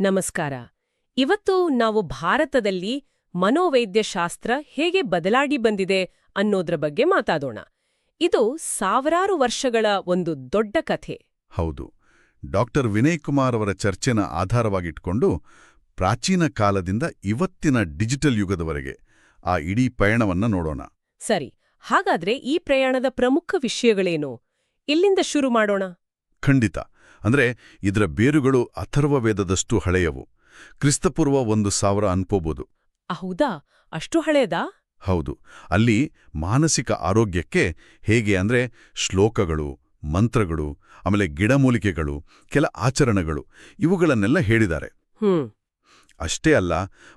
ನಮಸ್ಕಾರ. ಇವತ್ತು ನಾವು ಭಾರತದಲ್ಲಿ ಮನೋವೈದ್ಯಶಾಸ್ತ್ರ ಹೇಗೆ ಬದಲಾಗಿ ಬಂದಿದೆ ಅನ್ನೋದ್ರ ಬಗ್ಗೆ ಮಾತಾಡೋಣ. ಇದು ಸಾವಿರಾರು ವರ್ಷಗಳ ಒಂದು ದೊಡ್ಡ ಕಥೆ. ಹೌದು. ಡಾಕ್ಟರ್ ವಿನಯ್ ಕುಮಾರ್ ಅವರ ಚರ್ಚೆನ ಆಧಾರವಾಗಿಟ್ಕೊಂಡು ಪ್ರಾಚೀನ ಕಾಲದಿಂದ ಇವತ್ತಿನ ಡಿಜಿಟಲ್ ಯುಗದವರೆಗೆ ಆ ಇಡೀ ಪಯಣವನ್ನ ನೋಡೋಣ. ಸರಿ. ಹಾಗಾದ್ರೆ ಈ ಪ್ರಯಾಣದ ಪ್ರಮುಖ ವಿಷಯಗಳೇನು? ಇಲ್ಲಿಂದ ಶುರು ಮಾಡೋಣ. ಖಂಡಿತ. ಅಂದ್ರೆ ಇದರ ಬೇರುಗಳು ಅಥರ್ವ ವೇದದಷ್ಟು ಹಳೆಯವು. ಕ್ರಿಸ್ತಪೂರ್ವ ಒಂದು ಸಾವಿರ ಅನ್ಕೋಬೋದು. ಹೌದಾ? ಅಷ್ಟು ಹಳೆಯದಾ ಹೌದು. ಅಲ್ಲಿ ಮಾನಸಿಕ ಆರೋಗ್ಯಕ್ಕೆ ಹೇಗೆ ಅಂದ್ರೆ ಶ್ಲೋಕಗಳು ಮಂತ್ರಗಳು ಆಮೇಲೆ ಗಿಡಮೂಲಿಕೆಗಳು ಕೆಲ ಆಚರಣೆಗಳು ಇವುಗಳನ್ನೆಲ್ಲ ಹೇಳಿದ್ದಾರೆ. ಅಷ್ಟೇ ಅಲ್ಲ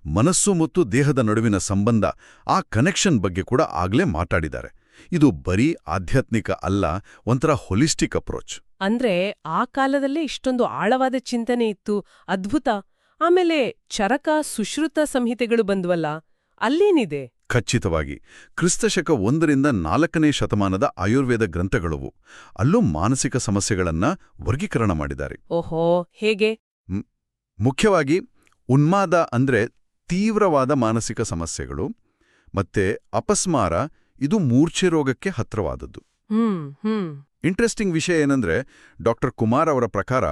ಮನಸ್ಸು ಮತ್ತು ದೇಹದ ನಡುವಿನ ಸಂಬಂಧ ಆ ಕನೆಕ್ಷನ್ ಬಗ್ಗೆ ಕೂಡ ಆಗ್ಲೇ ಮಾತಾಡಿದ್ದಾರೆ. ಇದು ಬರೀ ಆಧ್ಯಾತ್ಮಿಕ ಅಲ್ಲ ಒಂಥರ ಹೊಲಿಸ್ಟಿಕ್ ಅಪ್ರೋಚ್ ಅಂದ್ರೆ ಆ ಕಾಲದಲ್ಲೇ ಇಷ್ಟೊಂದು ಆಳವಾದ ಚಿಂತನೆ ಇತ್ತು ಅದ್ಭುತ. ಆಮೇಲೆ ಚರಕ ಸುಶ್ರುತ ಸಂಹಿತೆಗಳು ಬಂದ್ವಲ್ಲ ಅಲ್ಲೇನಿದೆ? ಖಚಿತವಾಗಿ ಕ್ರಿಸ್ತಶಕ ಒಂದರಿಂದ ನಾಲ್ಕನೇ ಶತಮಾನದ ಆಯುರ್ವೇದ ಗ್ರಂಥಗಳವು ಅಲ್ಲೂ ಮಾನಸಿಕ ಸಮಸ್ಯೆಗಳನ್ನ ವರ್ಗೀಕರಣ ಮಾಡಿದ್ದಾರೆ. ಓಹೋ ಹೇಗೆ? ಮುಖ್ಯವಾಗಿ ಉನ್ಮಾದ ಅಂದ್ರೆ ತೀವ್ರವಾದ ಮಾನಸಿಕ ಸಮಸ್ಯೆಗಳು ಮತ್ತೆ ಅಪಸ್ಮಾರ ಇದು ಮೂರ್ಛೆ ರೋಗಕ್ಕೆ ಹತ್ರವಾದದ್ದು. ಇಂಟ್ರೆಸ್ಟಿಂಗ್ ವಿಷಯ ಏನಂದ್ರೆ ಡಾಕ್ಟರ್ ಕುಮಾರ್ ಅವರ ಪ್ರಕಾರ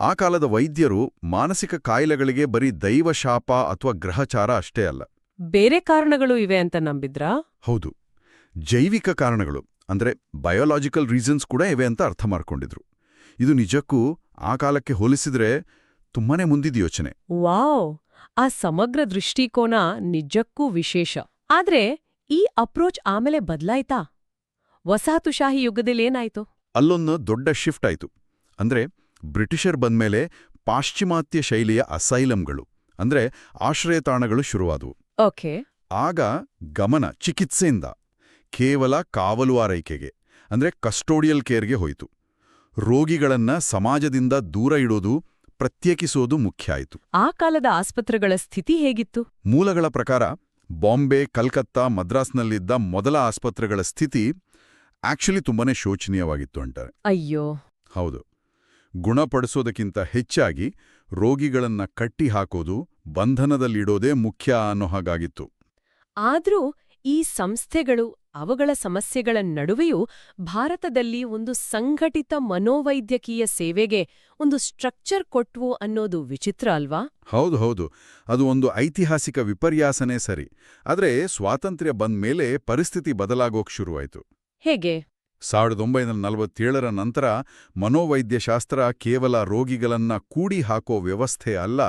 ಆ ಕಾಲದ ವೈದ್ಯರು ಮಾನಸಿಕ ಕಾಯಿಲೆಗಳಿಗೆ ಬರೀ ದೈವಶಾಪ ಅಥವಾ ಗ್ರಹಚಾರ ಅಷ್ಟೇ ಅಲ್ಲ. ಬೇರೆ ಕಾರಣಗಳು ಇವೆ ಅಂತ ನಂಬಿದ್ರಾ? ಹೌದು. ಜೈವಿಕ ಕಾರಣಗಳು ಅಂದ್ರೆ ಬಯೋಲಾಜಿಕಲ್ ರೀಸನ್ಸ್ ಕೂಡ ಇವೆ ಅಂತ ಅರ್ಥ ಮಾಡ್ಕೊಂಡಿದ್ರು. ಇದು ನಿಜಕ್ಕೂ ಆ ಕಾಲಕ್ಕೆ ಹೋಲಿಸಿದ್ರೆ ತುಂಬಾನೇ ಮುಂದಿದ ಯೋಚನೆ. ವಾವ್! ಆ ಸಮಗ್ರ ದೃಷ್ಟಿಕೋನ ನಿಜಕ್ಕೂ ವಿಶೇಷ. ಆದ್ರೆ ಈ ಅಪ್ರೋಚ್ ಆಮೇಲೆ ಬದಲಾಯ್ತಾ? ವಸಾಹತುಶಾಹಿ ಯುಗದಲ್ಲೇನಾಯ್ತು ಅಲ್ಲೊಂದು ದೊಡ್ಡ ಶಿಫ್ಟ್ ಆಯ್ತು. ಅಂದ್ರೆ ಬ್ರಿಟಿಷರ್ ಬಂದ್ಮೇಲೆ ಪಾಶ್ಚಿಮಾತ್ಯ ಶೈಲಿಯ ಅಸೈಲಂಗಳು ಅಂದ್ರೆ ಆಶ್ರಯ ತಾಣಗಳು ಶುರುವಾದವು. ಓಕೆ. ಆಗ ಗಮನ ಚಿಕಿತ್ಸೆಯಿಂದ ಕೇವಲ ಕಾವಲು ಆರೈಕೆಗೆ ಅಂದ್ರೆ ಕಸ್ಟೋಡಿಯಲ್ ಕೇರ್ಗೆ ಹೋಯಿತು. ರೋಗಿಗಳನ್ನ ಸಮಾಜದಿಂದ ದೂರ ಇಡೋದು ಪ್ರತ್ಯೇಕಿಸೋದು ಮುಖ್ಯ ಆಯಿತು. ಆ ಕಾಲದ ಆಸ್ಪತ್ರೆಗಳ ಸ್ಥಿತಿ ಹೇಗಿತ್ತು? ಮೂಲಗಳ ಪ್ರಕಾರ ಬಾಂಬೆ ಕಲ್ಕತ್ತಾ ಮದ್ರಾಸ್ನಲ್ಲಿದ್ದ ಮೊದಲ ಆಸ್ಪತ್ರೆಗಳ ಸ್ಥಿತಿ ಆಕ್ಚುಲಿ ತುಂಬಾನೇ ಶೋಚನೀಯವಾಗಿತ್ತು ಅಂತಾರೆ. ಅಯ್ಯೋ. ಹೌದು. ಗುಣಪಡಿಸೋದಕ್ಕಿಂತ ಹೆಚ್ಚಾಗಿ ರೋಗಿಗಳನ್ನ ಕಟ್ಟಿ ಹಾಕೋದು ಬಂಧನದಲ್ಲಿಡೋದೇ ಮುಖ್ಯ ಅನ್ನೋ ಹಾಗಾಗಿತ್ತು. ಆದ್ರೂ ಈ ಸಂಸ್ಥೆಗಳು ಅವುಗಳ ಸಮಸ್ಯೆಗಳ ನಡುವೆಯೂ ಭಾರತದಲ್ಲಿ ಒಂದು ಸಂಘಟಿತ ಮನೋವೈದ್ಯಕೀಯ ಸೇವೆಗೆ ಒಂದು ಸ್ಟ್ರಕ್ಚರ್ ಕೊಟ್ವು ಅನ್ನೋದು ವಿಚಿತ್ರ ಅಲ್ವಾ? ಹೌದು ಹೌದು. ಅದು ಒಂದು ಐತಿಹಾಸಿಕ ವಿಪರ್ಯಾಸನೇ ಸರಿ. ಆದ್ರೆ ಸ್ವಾತಂತ್ರ್ಯ ಬಂದ ಮೇಲೆ ಪರಿಸ್ಥಿತಿ ಬದಲಾಗೋಕ್ ಶುರುವಾಯಿತು. ಹೇಗೆ? ಸಾವಿರದ ಒಂಬೈನೂರ ನಲವತ್ತೇಳರ ನಂತರ ಮನೋವೈದ್ಯಶಾಸ್ತ್ರ ಕೇವಲ ರೋಗಿಗಳನ್ನ ಕೂಡಿ ಹಾಕೋ ವ್ಯವಸ್ಥೆ ಅಲ್ಲ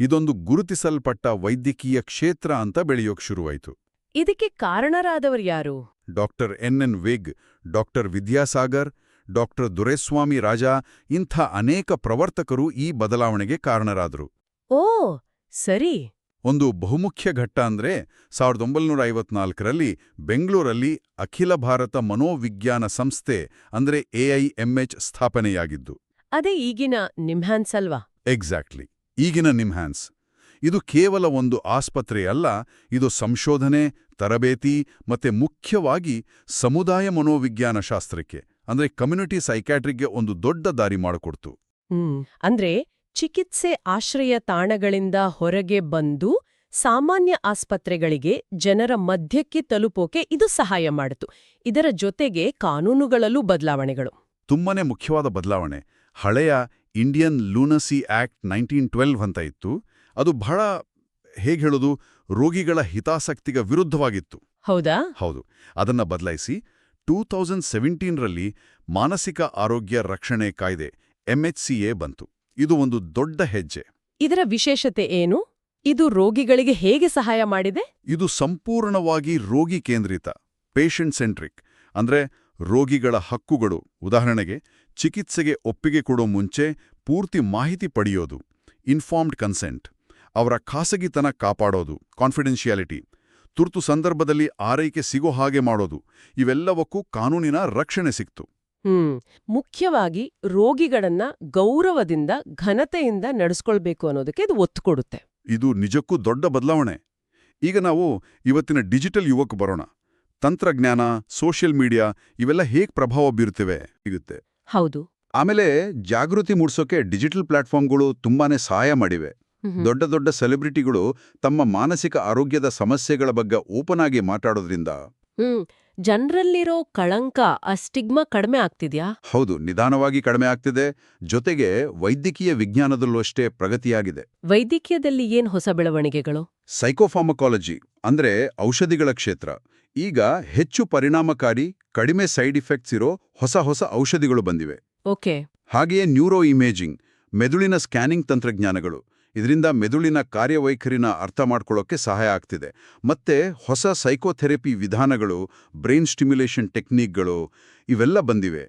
ಇದೊಂದು ಗುರುತಿಸಲ್ಪಟ್ಟ ವೈದ್ಯಕೀಯ ಕ್ಷೇತ್ರ ಅಂತ ಬೆಳೆಯೋಕ್ ಶುರುವಾಯಿತು. ಇದಕ್ಕೆ ಕಾರಣರಾದವರು ಯಾರು? Doctor N N Wig doctor Vidyasagar doctor Duraiswamy Raja ಇಂಥ ಅನೇಕ ಪ್ರವರ್ತಕರು ಈ ಬದಲಾವಣೆಗೆ ಕಾರಣರಾದರು. ಓ ಸರಿ. ಒಂದು ಬಹುಮುಖ್ಯ ಘಟ್ಟ ಅಂದ್ರೆ ಸಾವಿರದ ಒಂಬೈನೂರ ಐವತ್ನಾಲ್ಕರಲ್ಲಿ ಬೆಂಗಳೂರಲ್ಲಿ ಅಖಿಲ ಭಾರತ ಮನೋವಿಜ್ಞಾನ ಸಂಸ್ಥೆ ಅಂದ್ರೆ ಎಐಎಂಎಚ್ ಸ್ಥಾಪನೆಯಾಗಿದ್ದು. ಅದೇ ಈಗಿನ ನಿಮ್ಹಾನ್ಸ್ ಅಲ್ವಾ? ಎಕ್ಸಾಕ್ಟ್ಲಿ ಈಗಿನ ನಿಮ್ಹ್ಯಾನ್ಸ್ ಇದು ಕೇವಲ ಒಂದು ಆಸ್ಪತ್ರೆಯಲ್ಲ ಇದು ಸಂಶೋಧನೆ ತರಬೇತಿ ಮತ್ತೆ ಮುಖ್ಯವಾಗಿ ಸಮುದಾಯ ಮನೋವಿಜ್ಞಾನ ಶಾಸ್ತ್ರಕ್ಕೆ ಅಂದ್ರೆ ಕಮ್ಯುನಿಟಿ ಸೈಕ್ಯಾಟ್ರಿಗೆ ಒಂದು ದೊಡ್ಡ ದಾರಿ ಮಾಡಿಕೊಡ್ತು. ಅಂದ್ರೆ ಚಿಕಿತ್ಸೆ ಆಶ್ರಯ ತಾಣಗಳಿಂದ ಹೊರಗೆ ಬಂದು ಸಾಮಾನ್ಯ ಆಸ್ಪತ್ರೆಗಳಿಗೆ ಜನರ ಮಧ್ಯಕ್ಕೆ ತಲುಪೋಕೆ ಇದು ಸಹಾಯ ಮಾಡಿತು. ಇದರ ಜೊತೆಗೆ ಕಾನೂನುಗಳಲ್ಲೂ ಬದಲಾವಣೆಗಳು. ತುಂಬಾನೇ ಮುಖ್ಯವಾದ ಬದಲಾವಣೆ. ಹಳೆಯ Indian lunacy act nineteen twelve ಅಂತ ಇತ್ತು. ಅದು ಬಹಳ ಹೇಗೆ ಹೇಳೋದು? ರೋಗಿಗಳ ಹಿತಾಸಕ್ತಿಗೆ ವಿರುದ್ಧವಾಗಿತ್ತು. ಹೌದಾ? ಹೌದು. ಅದನ್ನ ಬದಲಾಯಿಸಿ ಟೂ ತೌಸಂಡ್ ಸೆವೆಂಟೀನ್ರಲ್ಲಿ ಮಾನಸಿಕ ಆರೋಗ್ಯ ರಕ್ಷಣೆ ಕಾಯ್ದೆ ಎಂಎಚ್ಸಿಎ ಬಂತು. ಇದು ಒಂದು ದೊಡ್ಡ ಹೆಜ್ಜೆ. ಇದರ ವಿಶೇಷತೆ ಏನು? ಇದು ರೋಗಿಗಳಿಗೆ ಹೇಗೆ ಸಹಾಯ ಮಾಡಿದೆ? ಇದು ಸಂಪೂರ್ಣವಾಗಿ ರೋಗಿ ಕೇಂದ್ರಿತ ಪೇಷಂಟ್ ಸೆಂಟ್ರಿಕ್ ಅಂದ್ರೆ ರೋಗಿಗಳ ಹಕ್ಕುಗಳು ಉದಾಹರಣೆಗೆ ಚಿಕಿತ್ಸೆಗೆ ಒಪ್ಪಿಗೆ ಕೊಡೋ ಮುಂಚೆ ಪೂರ್ತಿ ಮಾಹಿತಿ ಪಡೆಯೋದು ಇನ್ಫಾರ್ಮ್ಡ್ ಕನ್ಸೆಂಟ್ ಅವರ ಖಾಸಗಿತನ ಕಾಪಾಡೋದು ಕಾನ್ಫಿಡೆನ್ಷಿಯಾಲಿಟಿ ತುರ್ತು ಸಂದರ್ಭದಲ್ಲಿ ಆರೈಕೆ ಸಿಗೋ ಹಾಗೆ ಮಾಡೋದು. ಇವೆಲ್ಲವಕ್ಕೂ ಕಾನೂನಿನ ರಕ್ಷಣೆ ಸಿಕ್ತು. ಹ್ಮ್. ಮುಖ್ಯವಾಗಿ ರೋಗಿಗಳನ್ನ ಗೌರವದಿಂದ ಘನತೆಯಿಂದ ನಡೆಸ್ಕೊಳ್ಬೇಕು ಅನ್ನೋದಕ್ಕೆ ಇದು ಒತ್ತು ಕೊಡುತ್ತೆ. ಇದು ನಿಜಕ್ಕೂ ದೊಡ್ಡ ಬದಲಾವಣೆ. ಈಗ ನಾವು ಇವತ್ತಿನ ಡಿಜಿಟಲ್ ಯುಗಕ್ಕೆ ಬರೋಣ. ತಂತ್ರಜ್ಞಾನ ಸೋಷಿಯಲ್ ಮೀಡಿಯಾ ಇವೆಲ್ಲ ಹೇಗೆ ಪ್ರಭಾವ ಬೀರುತ್ತಿವೆ ಸಿಗುತ್ತೆ. ಹೌದು. ಆಮೇಲೆ ಜಾಗೃತಿ ಮೂಡಿಸೋಕೆ ಡಿಜಿಟಲ್ ಪ್ಲಾಟ್ಫಾರ್ಮ್ಗಳು ತುಂಬಾನೇ ಸಹಾಯ ಮಾಡಿವೆ. ದೊಡ್ಡ ದೊಡ್ಡ ಸೆಲೆಬ್ರಿಟಿಗಳು ತಮ್ಮ ಮಾನಸಿಕ ಆರೋಗ್ಯದ ಸಮಸ್ಯೆಗಳ ಬಗ್ಗೆ ಓಪನ್ ಆಗಿ ಮಾತಾಡೋದ್ರಿಂದ. ಜನರಲ್ಲಿರೋ ಕಳಂಕ ಆ ಸ್ಟಿಗ್ಮಾ ಕಡಿಮೆ ಆಗ್ತಿದ್ಯಾ? ಹೌದು ನಿಧಾನವಾಗಿ ಕಡಿಮೆ ಆಗ್ತಿದೆ. ಜೊತೆಗೆ ವೈದ್ಯಕೀಯ ವಿಜ್ಞಾನದಲ್ಲೂ ಅಷ್ಟೇ ಪ್ರಗತಿಯಾಗಿದೆ. ವೈದ್ಯಕೀಯದಲ್ಲಿ ಏನ್ ಹೊಸ ಬೆಳವಣಿಗೆಗಳು? ಸೈಕೋಫಾರ್ಮಕಾಲಜಿ ಅಂದ್ರೆ ಔಷಧಿಗಳ ಕ್ಷೇತ್ರ. ಈಗ ಹೆಚ್ಚು ಪರಿಣಾಮಕಾರಿ ಕಡಿಮೆ ಸೈಡ್ ಇಫೆಕ್ಟ್ಸ್ ಇರೋ ಹೊಸ ಹೊಸ ಔಷಧಿಗಳು ಬಂದಿವೆ. ಓಕೆ. ಹಾಗೆಯೇ ನ್ಯೂರೋ ಇಮೇಜಿಂಗ್ ಮೆದುಳಿನ ಸ್ಕ್ಯಾನಿಂಗ್ ತಂತ್ರಜ್ಞಾನಗಳು. ಇದರಿಂದ ಮೆದುಳಿನ ಕಾರ್ಯವೈಖರಿನ ಅರ್ಥ ಮಾಡ್ಕೊಳ್ಳೋಕ್ಕೆ ಸಹಾಯ ಆಗ್ತಿದೆ. ಮತ್ತೆ ಹೊಸ ಸೈಕೋಥೆರಪಿ ವಿಧಾನಗಳು ಬ್ರೈನ್ ಸ್ಟಿಮ್ಯುಲೇಷನ್ ಟೆಕ್ನಿಕ್ಗಳು ಇವೆಲ್ಲ ಬಂದಿವೆ.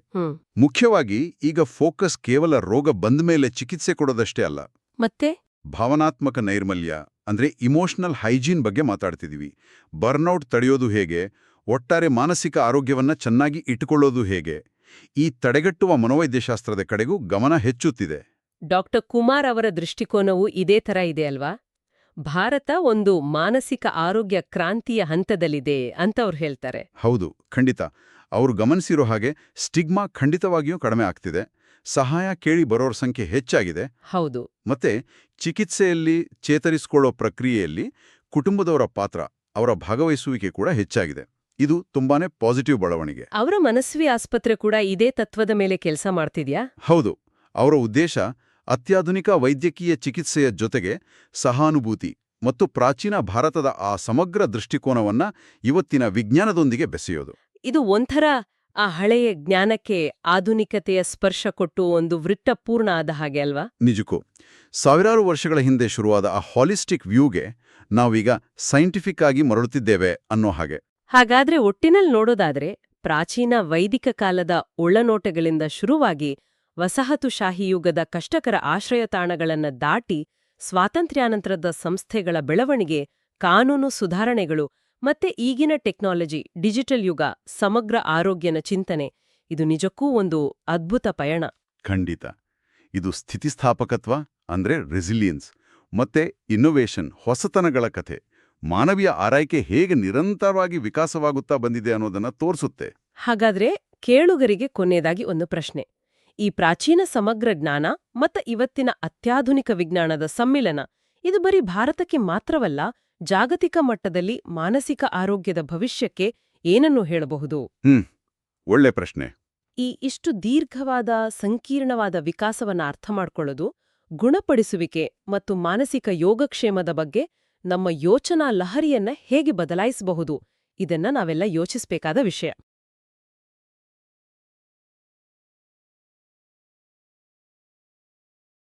ಮುಖ್ಯವಾಗಿ ಈಗ ಫೋಕಸ್ ಕೇವಲ ರೋಗ ಬಂದ ಮೇಲೆ ಚಿಕಿತ್ಸೆ ಕೊಡೋದಷ್ಟೇ ಅಲ್ಲ. ಮತ್ತೆ? ಭಾವನಾತ್ಮಕ ನೈರ್ಮಲ್ಯ ಅಂದ್ರೆ ಇಮೋಷನಲ್ ಹೈಜೀನ್ ಬಗ್ಗೆ ಮಾತಾಡ್ತಿದೀವಿ. ಬರ್ನೌಟ್ ತಡೆಯೋದು ಹೇಗೆ? ಒಟ್ಟಾರೆ ಮಾನಸಿಕ ಆರೋಗ್ಯವನ್ನ ಚೆನ್ನಾಗಿ ಇಟ್ಟುಕೊಳ್ಳೋದು ಹೇಗೆ? ಈ ತಡೆಗಟ್ಟುವ ಮನೋವೈದ್ಯಶಾಸ್ತ್ರದ ಕಡೆಗೂ ಗಮನ ಹೆಚ್ಚುತ್ತಿದೆ. ಡಾಕ್ಟರ್ ಕುಮಾರ್ ಅವರ ದೃಷ್ಟಿಕೋನವು ಇದೇ ಥರ ಇದೆ ಅಲ್ವಾ? ಭಾರತ ಒಂದು ಮಾನಸಿಕ ಆರೋಗ್ಯ ಕ್ರಾಂತಿಯ ಹಂತದಲ್ಲಿದೆ ಅಂತ ಅವ್ರು ಹೇಳ್ತಾರೆ. ಹೌದು ಖಂಡಿತ. ಅವರು ಗಮನಿಸಿರೋ ಹಾಗೆ ಸ್ಟಿಗ್ಮಾ ಖಂಡಿತವಾಗಿಯೂ ಕಡಿಮೆ ಆಗ್ತಿದೆ. ಸಹಾಯ ಕೇಳಿ ಬರೋರ ಸಂಖ್ಯೆ ಹೆಚ್ಚಾಗಿದೆ. ಹೌದು. ಮತ್ತೆ ಚಿಕಿತ್ಸೆಯಲ್ಲಿ ಚೇತರಿಸಿಕೊಳ್ಳೋ ಪ್ರಕ್ರಿಯೆಯಲ್ಲಿ ಕುಟುಂಬದವರ ಪಾತ್ರ ಅವರ ಭಾಗವಹಿಸುವಿಕೆ ಕೂಡ ಹೆಚ್ಚಾಗಿದೆ. ಇದು ತುಂಬಾನೇ ಪಾಸಿಟಿವ್ ಬೆಳವಣಿಗೆ. ಅವರ ಮನಸ್ವಿ ಆಸ್ಪತ್ರೆ ಕೂಡ ಇದೇ ತತ್ವದ ಮೇಲೆ ಕೆಲಸ ಮಾಡ್ತಿದ್ಯಾ? ಹೌದು ಅವರ ಉದ್ದೇಶ ಅತ್ಯಾಧುನಿಕ ವೈದ್ಯಕೀಯ ಚಿಕಿತ್ಸೆಯ ಜೊತೆಗೆ ಸಹಾನುಭೂತಿ ಮತ್ತು ಪ್ರಾಚೀನ ಭಾರತದ ಆ ಸಮಗ್ರ ದೃಷ್ಟಿಕೋನವನ್ನ ಇವತ್ತಿನ ವಿಜ್ಞಾನದೊಂದಿಗೆ ಬೆಸೆಯೋದು. ಇದು ಒಂಥರ ಆ ಹಳೆಯ ಜ್ಞಾನಕ್ಕೆ ಆಧುನಿಕತೆಯ ಸ್ಪರ್ಶ ಕೊಟ್ಟು ಒಂದು ವೃತ್ತಪೂರ್ಣ ಆದ ಹಾಗೆ ಅಲ್ವಾ? ನಿಜಕ್ಕೂ. ಸಾವಿರಾರು ವರ್ಷಗಳ ಹಿಂದೆ ಶುರುವಾದ ಆ ಹಾಲಿಸ್ಟಿಕ್ ವ್ಯೂಗೆ ನಾವೀಗ ಸೈಂಟಿಫಿಕ್ ಆಗಿ ಮರಳುತ್ತಿದ್ದೇವೆ ಅನ್ನೋ ಹಾಗೆ. ಹಾಗಾದ್ರೆ ಒಟ್ಟಿನಲ್ಲಿ ನೋಡೋದಾದ್ರೆ ಪ್ರಾಚೀನ ವೈದಿಕ ಕಾಲದ ಒಳನೋಟಗಳಿಂದ ಶುರುವಾಗಿ ವಸಾಹತುಶಾಹಿ ಯುಗದ ಕಷ್ಟಕರ ಆಶ್ರಯ ತಾಣಗಳನ್ನು ದಾಟಿ ಸ್ವಾತಂತ್ರ್ಯಾನಂತರದ ಸಂಸ್ಥೆಗಳ ಬೆಳವಣಿಗೆ ಕಾನೂನು ಸುಧಾರಣೆಗಳು ಮತ್ತೆ ಈಗಿನ ಟೆಕ್ನಾಲಜಿ ಡಿಜಿಟಲ್ ಯುಗ ಸಮಗ್ರ ಆರೋಗ್ಯನ ಚಿಂತನೆ. ಇದು ನಿಜಕ್ಕೂ ಒಂದು ಅದ್ಭುತ ಪಯಣ. ಖಂಡಿತ. ಇದು ಸ್ಥಿತಿಸ್ಥಾಪಕತ್ವ ಅಂದ್ರೆ ರೆಸಿಲಿಯನ್ಸ್ ಮತ್ತೆ ಇನ್ನೋವೇಷನ್ ಹೊಸತನಗಳ ಕಥೆ. ಮಾನವೀಯ ಆರೈಕೆ ಹೇಗೆ ನಿರಂತರವಾಗಿ ವಿಕಾಸವಾಗುತ್ತಾ ಬಂದಿದೆ ಅನ್ನೋದನ್ನ ತೋರಿಸುತ್ತೆ. ಹಾಗಾದ್ರೆ ಕೇಳುಗರಿಗೆ ಕೊನೆಯದಾಗಿ ಒಂದು ಪ್ರಶ್ನೆ. ಈ ಪ್ರಾಚೀನ ಸಮಗ್ರ ಜ್ಞಾನ ಮತ್ತು ಇವತ್ತಿನ ಅತ್ಯಾಧುನಿಕ ವಿಜ್ಞಾನದ ಸಮ್ಮಿಲನ ಇದು ಬರೀ ಭಾರತಕ್ಕೆ ಮಾತ್ರವಲ್ಲ ಜಾಗತಿಕ ಮಟ್ಟದಲ್ಲಿ ಮಾನಸಿಕ ಆರೋಗ್ಯದ ಭವಿಷ್ಯಕ್ಕೆ ಏನನ್ನು ಹೇಳಬಹುದು? ಒಳ್ಳೆ ಪ್ರಶ್ನೆ. ಈ ಇಷ್ಟು ದೀರ್ಘವಾದ ಸಂಕೀರ್ಣವಾದ ವಿಕಾಸವನ್ನ ಅರ್ಥ ಮಾಡ್ಕೊಳ್ಳೋದು ಗುಣಪಡಿಸುವಿಕೆ ಮತ್ತು ಮಾನಸಿಕ ಯೋಗಕ್ಷೇಮದ ಬಗ್ಗೆ ನಮ್ಮ ಯೋಚನಾ ಲಹರಿಯನ್ನ ಹೇಗೆ ಬದಲಾಯಿಸಬಹುದು ಇದನ್ನ ನಾವೆಲ್ಲ ಯೋಚಿಸಬೇಕಾದ ವಿಷಯ.